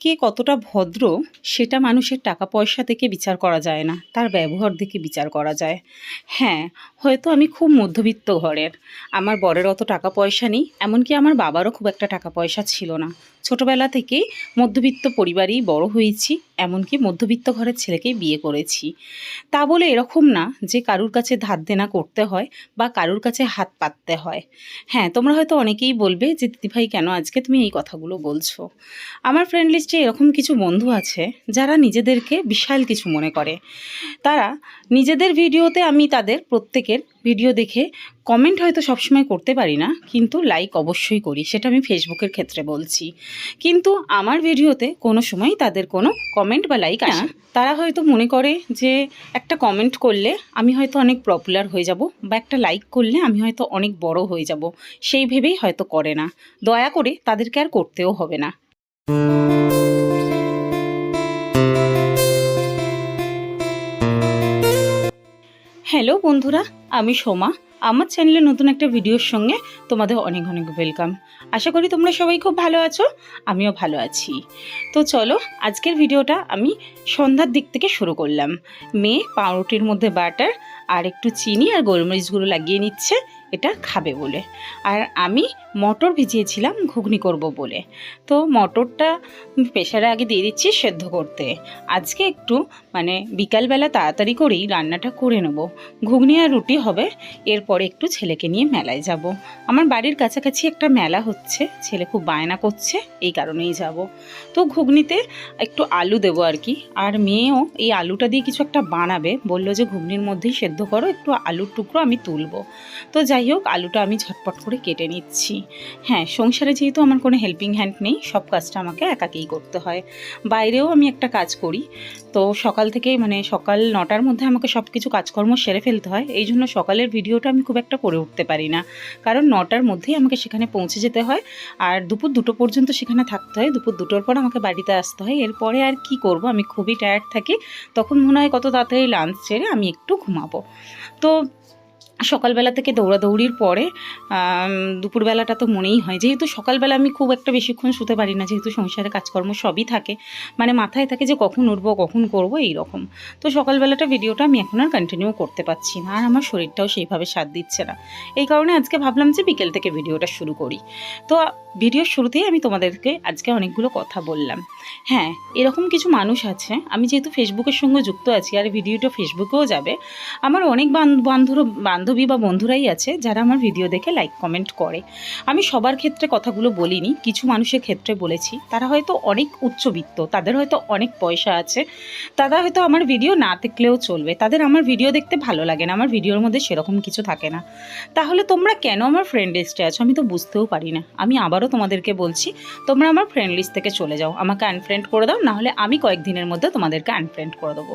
কে কতটা ভদ্র, সেটা মানুষের টাকা পয়সা থেকে বিচার করা যায় না, তার ব্যবহার দেখে বিচার করা যায়। হ্যাঁ হয়তো আমি খুব মধ্যবিত্ত ঘরের। আমার বরের অত টাকা পয়সা নেই, এমনকি আমার বাবারও খুব একটা টাকা পয়সা ছিল না। ছোটবেলা থেকেই মধ্যবিত্ত পরিবারেই বড় হয়েছি, এমনকি মধ্যবিত্ত ঘরের ছেলেকেই বিয়ে করেছি। তা বলে এরকম না যে কারুর কাছে ধার দেনা করতে হয় বা কারুর কাছে হাত পাততে হয়। হ্যাঁ তোমরা হয়তো অনেকেই বলবে যে, দিদিভাই, কেন আজকে তুমি এই কথাগুলো বলছো? আমার ফ্রেন্ড লিস্টে এরকম কিছু বন্ধু আছে যারা নিজেদেরকে বিশাল কিছু মনে করে। তারা নিজেদের ভিডিওতে আমি তাদের প্রত্যেকের ভিডিও দেখে কমেন্ট হয়তো সবসময় করতে পারি না, কিন্তু লাইক অবশ্যই করি, সেটা আমি ফেসবুকের ক্ষেত্রে বলছি। কিন্তু আমার ভিডিওতে কোনো সময় তাদের কোনো কমেন্ট বা লাইক আসে তারা হয়তো মনে করে যে একটা কমেন্ট করলে আমি হয়তো অনেক পপুলার হয়ে যাব, বা একটা লাইক করলে আমি হয়তো অনেক বড় হয়ে যাব, সেই ভেবেই হয়তো করে না। দয়া করে তাদেরকে আর করতেও হবে না। হ্যালো বন্ধুরা, আমি সোমা। আমার চ্যানেলে নতুন একটা ভিডিওর সঙ্গে তোমাদের অনেক অনেক ওয়েলকাম আশা করি তোমরা সবাই খুব ভালো আছো, আমিও ভালো আছি। তো চলো, আজকের ভিডিওটা আমি সন্ধ্যার দিক থেকে শুরু করলাম। মেয়ে পাউরুটির মধ্যে বাটার আর একটু চিনি আর গোলমরিচগুলো লাগিয়ে নিচ্ছে। এটা খাবে বলে। আর আমি মটর ভিজিয়েছিলাম, ঘুগনি করব বলে। তো মটরটা প্রেশারে আগে দিয়ে দিচ্ছি সেদ্ধ করতে। আজকে একটু মানে বিকালবেলা তাড়াতাড়ি করেই রান্নাটা করে নেব। ঘুগনি আর রুটি হবে, এরপরে একটু ছেলেকে নিয়ে মেলায় যাব। আমার বাড়ির কাছাকাছি একটা মেলা হচ্ছে, ছেলে খুব বায়না করছে, এই কারণেই যাব। তো ঘুগনিতে একটু আলু দেবো আর কি। আর মেয়েও এই আলুটা দিয়ে কিছু একটা বানাবে, বলল যে ঘুগনির মধ্যেই সেদ্ধ করো, একটু আলুর টুকরো আমি তুলবো। তো যাই হোক, আলুটা আমি ঝটপট করে কেটে নিচ্ছি। হ্যাঁ সংসারে যেহেতু আমার কোনো হেল্পিং হ্যান্ড নেই, সব কাজটা আমাকে একাকেই করতে হয়। বাইরেও আমি একটা কাজ করি। তো সকাল থেকে মানে সকাল নটার মধ্যে আমাকে সব কিছু কাজকর্ম সেরে ফেলতে হয়। এই জন্য সকালের ভিডিওটা আমি খুব একটা করে উঠতে পারি না। কারণ নটার মধ্যেই আমাকে সেখানে পৌঁছে যেতে হয়। আর দুপুর দুটো পর্যন্ত সেখানে থাকতে হয়। দুপুর দুটোর পর আমাকে বাড়িতে আসতে হয়। এরপরে আর কি করব? আমি খুবই টায়ার্ড থাকি। তখন মনে হয় কত তাড়াতাড়ি লাঞ্চ ছেড়ে আমি একটু ঘুমাবো। তো সকালবেলা থেকে দৌড়াদৌড়ির পরে দুপুরবেলাটা তো মনেই হয়। যেহেতু সকালবেলা আমি খুব একটা বেশিক্ষণ শুতে পারি না, যেহেতু সংসারে কাজকর্ম সবই থাকে মানে মাথায় থাকে যে কখন উঠবো, কখন করব এই রকম তো সকালবেলাটা ভিডিওটা আমি এখন আর কন্টিনিউ করতে পারছি না, আর আমার শরীরটাও সেইভাবে সাথ দিচ্ছে না। এই কারণে আজকে ভাবলাম যে বিকেল থেকে ভিডিওটা শুরু করি। তো ভিডিওর শুরুতেই আমি তোমাদেরকে আজকে অনেকগুলো কথা বললাম। হ্যাঁ এরকম কিছু মানুষ আছে, আমি যেহেতু ফেসবুকের সঙ্গে যুক্ত আছি, আর ভিডিওটা ফেসবুকেও যাবে, আমার অনেক বান- বান্ধব বান্ধবী বা বন্ধুরাই আছে যারা আমার ভিডিও দেখে লাইক কমেন্ট করে। আমি সবার ক্ষেত্রে কথাগুলো বলিনি, কিছু মানুষের ক্ষেত্রে বলেছি। তারা হয়তো অনেক উচ্চবিত্ত, তাদের হয়তো অনেক পয়সা আছে, তারা হয়তো আমার ভিডিও না দেখলেও চলবে। তাদের আমার ভিডিও দেখতে ভালো লাগে না, আমার ভিডিওর মধ্যে সেরকম কিছু থাকে না। তাহলে তোমরা কেন আমার ফ্রেন্ড লিস্টে আছো? আমি তো বুঝতেও পারি না। আমি আবারও তোমাদেরকে বলছি, তোমরা আমার ফ্রেন্ড লিস্ট থেকে চলে যাও। আমাকে আনফ্রেন্ড করে দাও, নাহলে আমি কয়েকদিনের মধ্যে তোমাদেরকে আনফ্রেন্ড করে দেবো।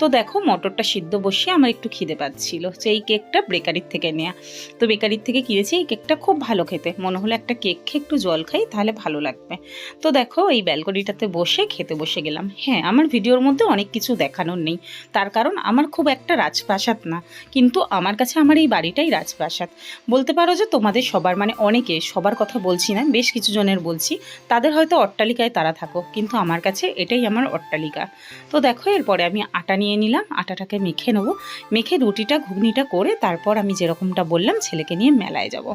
তো দেখো, মটরটা সিদ্ধ বসিয়ে আমার একটু খিদে পাচ্ছিল। সেই কেকটা বেকারির থেকে নেওয়া তো বেকারির থেকে কিনেছি, এই কেকটা খুব ভালো খেতে। মনে হলো একটা কেক খেয়ে একটু জল খাই, তাহলে ভালো লাগবে। তো দেখো, এই ব্যালকনিটাতে বসে খেতে বসে গেলাম। হ্যাঁ আমার ভিডিওর মধ্যে অনেক কিছু দেখানোর নেই। তার কারণ আমার খুব একটা রাজপ্রাসাদ না। কিন্তু আমার কাছে আমার এই বাড়িটাই রাজপ্রাসাদ। বলতে পারো যে তোমাদের সবার মানে অনেকে সবার কথা বলছি না, বেশ কিছু জনের বলছি, তাদের হয়তো অট্টালিকায় তারা থাকো। কিন্তু আমার কাছে এটাই আমার অট্টালিকা। তো দেখো, এরপরে আমি আটা নিয়ে নিলাম, আটাটাকে মেখে নেব। মেখে রুটিটা, ঘুগনিটা করে তারপর আমি যেরকমটা বললাম ছেলেকে নিয়ে মেলায় যাব।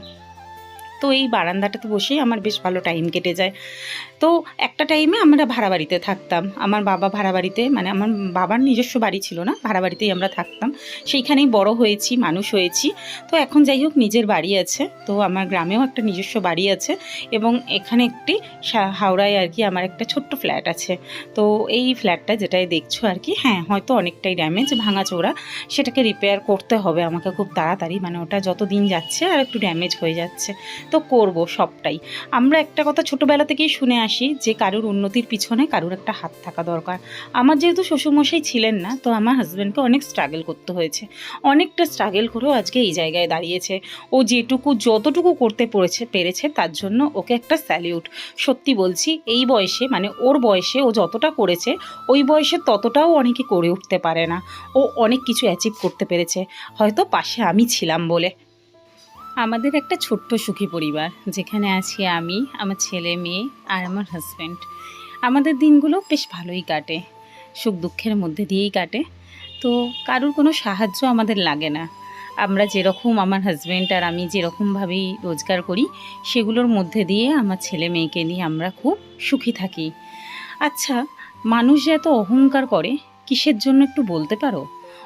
তো এই বারান্দাটাতে বসেই আমার বেশ ভালো টাইম কেটে যায়। তো একটা টাইমে আমরা ভাড়া বাড়িতে থাকতাম। আমার বাবা ভাড়া বাড়িতে মানে আমার বাবার নিজস্ব বাড়ি ছিল না ভাড়া বাড়িতেই আমরা থাকতাম। সেইখানেই বড় হয়েছি, মানুষ হয়েছি। তো এখন যাই হোক, নিজের বাড়ি আছে। তো আমার গ্রামেও একটা নিজস্ব বাড়ি আছে এবং এখানে একটি হাওড়ায় আর কি আমার একটা ছোট্ট ফ্ল্যাট আছে। তো এই ফ্ল্যাটটা যেটাই দেখছ আর কি হ্যাঁ হয়তো অনেকটাই ড্যামেজ ভাঙাচোরা, সেটাকে রিপেয়ার করতে হবে আমাকে খুব তাড়াতাড়ি। মানে ওটা যত দিন যাচ্ছে আর একটু ড্যামেজ হয়ে যাচ্ছে। তো করব সবটাই। আমরা একটা কথা ছোটোবেলা থেকেই শুনে আসি যে, কারুর উন্নতির পিছনে কারুর একটা হাত থাকা দরকার। আমার যেহেতু শ্বশুরমশাই ছিলেন না, তো আমার হাজব্যান্ডকে অনেক স্ট্রাগল করতে হয়েছে। অনেকটা স্ট্রাগল করেও আজকে এই জায়গায় দাঁড়িয়েছে। ও যেটুকু, যতটুকু করতে পড়েছে, পেরেছে, তার জন্য ওকে একটা স্যালিউট সত্যি বলছি, এই বয়সে মানে ওর বয়সে ও যতটা করেছে, ওই বয়সে ততটাও অনেকে করে উঠতে পারে না। ও অনেক কিছু অ্যাচিভ করতে পেরেছে। হয়তো পাশে আমি ছিলাম বলে। আমাদের একটা ছোট্ট সুখী পরিবার, যেখানে আছি আমি, আমার ছেলে মেয়ে আর আমার হাজব্যান্ড আমাদের দিনগুলো বেশ ভালোই কাটে, সুখ দুঃখের মধ্যে দিয়েই কাটে। তো কারুর কোনো সাহায্য আমাদের লাগে না। আমরা যেরকম আমার হাজব্যান্ড আর আমি যেরকমভাবেই রোজগার করি, সেগুলোর মধ্যে দিয়ে আমার ছেলে মেয়েকে নিয়ে আমরা খুব সুখী থাকি। আচ্ছা মানুষ যে এত অহংকার করে, কিসের জন্য একটু বলতে পারো?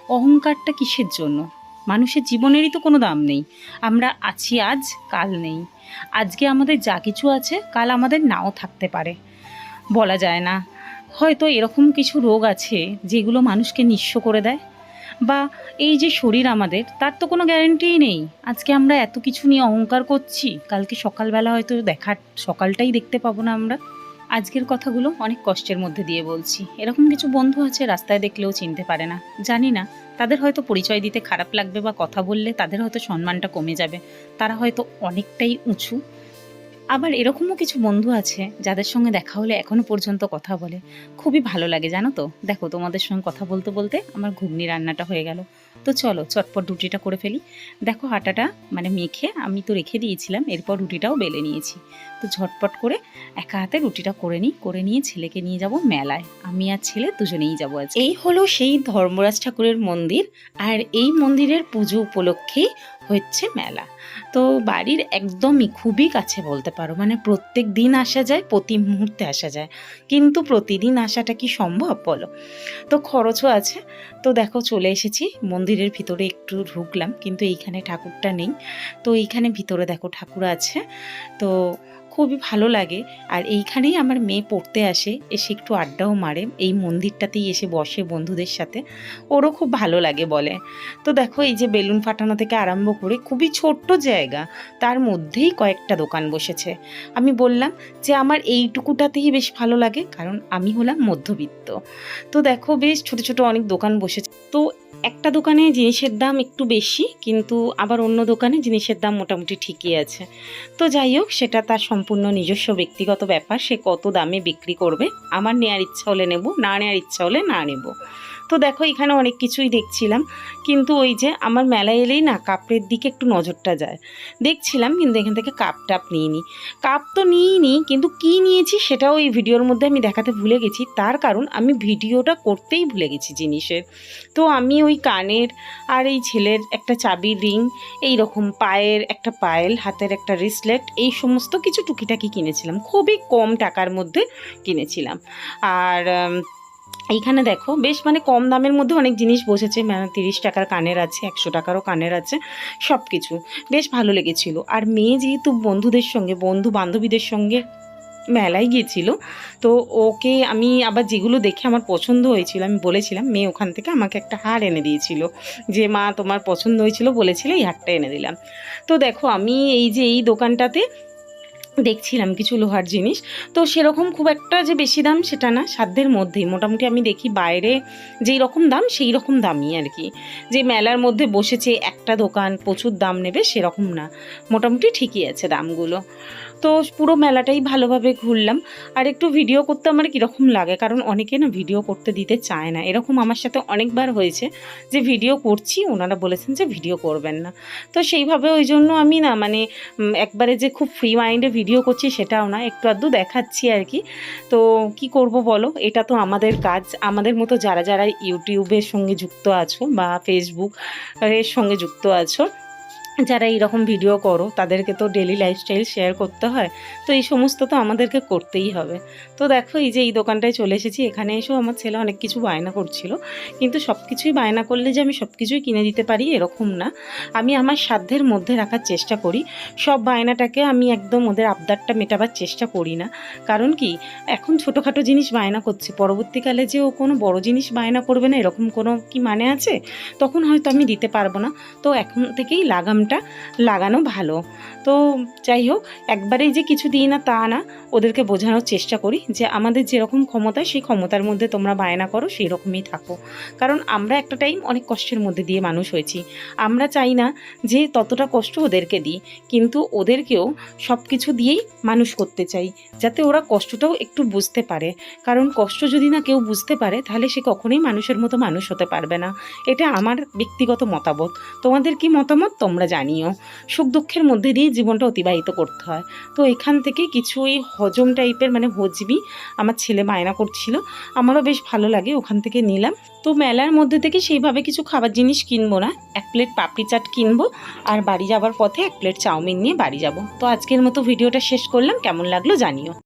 অহংকারটা কিসের জন্য? মানুষের জীবনেরই তো কোনো দাম নেই। আমরা আছি আজ, কাল নেই। আজকে আমাদের যা কিছু আছে, কাল আমাদের নাও থাকতে পারে। বলা যায় না। হয়তো এরকম কিছু রোগ আছে, যেগুলো মানুষকে নিঃস্ব করে দেয়। বা এই যে শরীর আমাদের, তার তো কোনো গ্যারেন্টিই নেই। আজকে আমরা এত কিছু নিয়ে অহংকার করছি, কালকে সকালবেলা হয়তো দেখার, সকালটাই দেখতে পাবো না আমরা। আজকের কথাগুলো অনেক কষ্টের মধ্যে দিয়ে বলছি। এরকম কিছু বন্ধু আছে, রাস্তায় দেখলেও চিনতে পারে না। জানি না। তাদের হয়তো পরিচয় দিতে খারাপ লাগবে বা কথা বললে তাদের হয়তো সম্মানটা কমে যাবে। তারা হয়তো অনেকটাই উঁচু। আবার এরকমও কিছু বন্ধু আছে যাদের সঙ্গে দেখা হলে এখনও পর্যন্ত কথা বলে। খুবই ভালো লাগে, জানো তো? দেখো, তোমাদের সঙ্গে কথা বলতে বলতে আমার ঘুগনি রান্নাটা হয়ে গেল। তো চলো, চটপট রুটিটা করে ফেলি। দেখো, আটাটা মানে মেখে আমি তো রেখে দিয়েছিলাম, এরপর রুটিটাও বেলে নিয়েছি। তো ঝটপট করে একা হাতে রুটিটা করে নিই, করে নিয়ে ছেলেকে নিয়ে যাব মেলায়। আমি আর ছেলে দুজনেই যাব আজ এই হলো সেই ধর্মরাজ ঠাকুরের মন্দির, আর এই মন্দিরের পুজো উপলক্ষেই হচ্ছে মেলা। তো বাড়ির একদমই খুবই কাছে বলতে পারো মানে প্রত্যেক দিন আসা যায়, প্রতি মুহূর্তে আসা যায়। কিন্তু প্রতিদিন আসাটা কি সম্ভব বলো? তো খরচও আছে। তো দেখো চলে এসেছি, মন্দিরের ভিতরে একটু ঢুকলাম, কিন্তু এইখানে ঠাকুরটা নেই। তো এইখানে ভিতরে দেখো ঠাকুর আছে। তো খুবই ভালো লাগে। আর এইখানেই আমার মেয়ে পড়তে আসে, এসে একটু আড্ডাও মারে। এই মন্দিরটাতেই এসে বসে বন্ধুদের সাথে। ওরও খুব ভালো লাগে বলে। তো দেখো, এই যে বেলুন ফাটানো থেকে আরম্ভ করে খুবই ছোট্ট জায়গা, তার মধ্যেই কয়েকটা দোকান বসেছে। আমি বললাম যে আমার এইটুকুটাতেই বেশ ভালো লাগে, কারণ আমি হলাম মধ্যবিত্ত। তো দেখো, বেশ ছোট ছোট অনেক দোকান বসেছে। তো একটা দোকানে জিনিসের দাম একটু বেশি, কিন্তু আবার অন্য দোকানে জিনিসের দাম মোটামুটি ঠিকই আছে। তো যাই হোক, সেটা তার সম্পূর্ণ নিজস্ব ব্যক্তিগত ব্যাপার। সে কত দামে বিক্রি করবে? আমার নেওয়ার ইচ্ছা হলে নেব, না নেওয়ার ইচ্ছা হলে না নেব। তো দেখো এখানে অনেক কিছুই দেখছিলাম। কিন্তু ওই যে আমার মেলায় এলেই না কাপড়ের দিকে একটু নজরটা যায়। দেখছিলাম কিন্তু এখান থেকে কাপ টাপ নিইনি। কাপ তো নিইনি, কিন্তু কি নিয়েছি সেটাও এই ভিডিওর মধ্যে আমি দেখাতে ভুলে গেছি। তার কারণ আমি ভিডিওটা করতেই ভুলে গেছি জিনিসের। তো আমি ওই কানের আর এই ছেলের একটা চাবির রিং এই রকম পায়ের একটা পায়েল, হাতের একটা রিসলেট, এই সমস্ত কিছু টুকিটাকি কিনেছিলাম। খুবই কম টাকার মধ্যে কিনেছিলাম। আর এইখানে দেখো, বেশ মানে কম দামের মধ্যে অনেক জিনিস বসেছে মানে তিরিশ টাকার কানের আছে, একশো টাকারও কানের আছে সব কিছু বেশ ভালো লেগেছিল। আর মেয়ে যেহেতু বন্ধুদের সঙ্গে, বন্ধু বান্ধবীদের সঙ্গে মেলায় গিয়েছিল, তো ওকে আমি আবার যেগুলো দেখে আমার পছন্দ হয়েছিল, আমি বলেছিলাম, মেয়ে ওখান থেকে আমাকে একটা হার এনে দিয়েছিল। যে মা তোমার পছন্দ হয়েছিল বলেছিলে, এই হারটা এনে দিলাম। তো দেখো, আমি এই যে এই দোকানটাতে দেখছিলাম কিছু লোহার জিনিস। তো সেরকম খুব একটা যে বেশি দাম সেটা না, সাধ্যের মধ্যেই। মোটামুটি আমি দেখি বাইরে যেই রকম দাম সেই রকম দামই আর কি। যে মেলার মধ্যে বসেছে একটা দোকান, প্রচুর দাম নেবে সেরকম না। মোটামুটি ঠিকই আছে দামগুলো। তো পুরো মেলাটাই ভালোভাবে ঘুরলাম। আর একটু ভিডিও করতে আমার কীরকম লাগে? কারণ অনেকে না ভিডিও করতে দিতে চায় না। এরকম আমার সাথে অনেকবার হয়েছে যে ভিডিও করছি, ওনারা বলেছেন যে ভিডিও করবেন না। তো সেইভাবে ওই জন্য আমি না মানে একবারে যে খুব ফ্রি মাইন্ডে ভিডিও করছি সেটাও না, একটু আধটু দেখাচ্ছি আর কি। তো কি করব বলো? এটা তো আমাদের কাজ। আমাদের মতো যারা যারা ইউটিউবের সঙ্গে যুক্ত আছো বা ফেসবুক এর সঙ্গে যুক্ত আছো যারা এইরকম ভিডিও করো, তাদেরকে তো ডেলি লাইফস্টাইল শেয়ার করতে হয়। তো এই সমস্ত তো আমাদেরকে করতেই হবে। তো দেখো, এই যে এই দোকানটায় চলে এসেছি। এখানে এসেও আমার ছেলে অনেক কিছু বায়না করছিল। কিন্তু সব কিছুই বায়না করলে যে আমি সব কিছুই কিনে দিতে পারি, এরকম না। আমি আমার সাধ্যের মধ্যে রাখার চেষ্টা করি। সব বায়নাটাকে আমি একদম ওদের আবদারটা মেটাবার চেষ্টা করি না। কারণ কি, এখন ছোটোখাটো জিনিস বায়না করছে। পরবর্তীকালে যে ও কোনো বড় জিনিস বায়না করবে না, এরকম কোনো কি মানে আছে? তখন হয়তো আমি দিতে পারব না। তো এখন থেকেই লাগামটা লাগানো ভালো। তো যাই হোক, একবারেই যে কিছু দিই না তা না, ওদেরকে বোঝানোর চেষ্টা করি যে আমাদের যেরকম ক্ষমতা, সেই ক্ষমতার মধ্যে তোমরা বায়না করো, সেই রকমই থাকো। কারণ আমরা একটা টাইম অনেক কষ্টের মধ্যে দিয়ে মানুষ হয়েছি। আমরা চাই না যে ততটা কষ্ট ওদেরকে দিই, কিন্তু ওদেরকেও সব কিছু দিয়েই মানুষ করতে চাই, যাতে ওরা কষ্টটাও একটু বুঝতে পারে। কারণ কষ্ট যদি না কেউ বুঝতে পারে, তাহলে সে কখনোই মানুষের মতো মানুষ হতে পারবে না। এটা আমার ব্যক্তিগত মতামত। তোমাদের কি মতামত? তোমরা জানিও, সুখ দুঃখের মধ্যে দিয়ে জীবনটা অতিবাহিত করতে হয়। তো এখান থেকে কিছু ওই হজম টাইপের মানে হজবি আমার ছেলে বায়না করছিল, আমারও বেশ ভালো লাগে, ওখান থেকে নিলাম। তো মেলার মধ্যে থেকে সেইভাবে কিছু খাবার জিনিস কিনবো না, এক প্লেট পাপড়ি চাট কিনবো আর বাড়ি যাবার পথে এক প্লেট চাউমিন নিয়ে বাড়ি যাব। তো আজকের মতো ভিডিওটা শেষ করলাম, কেমন লাগল জানিও।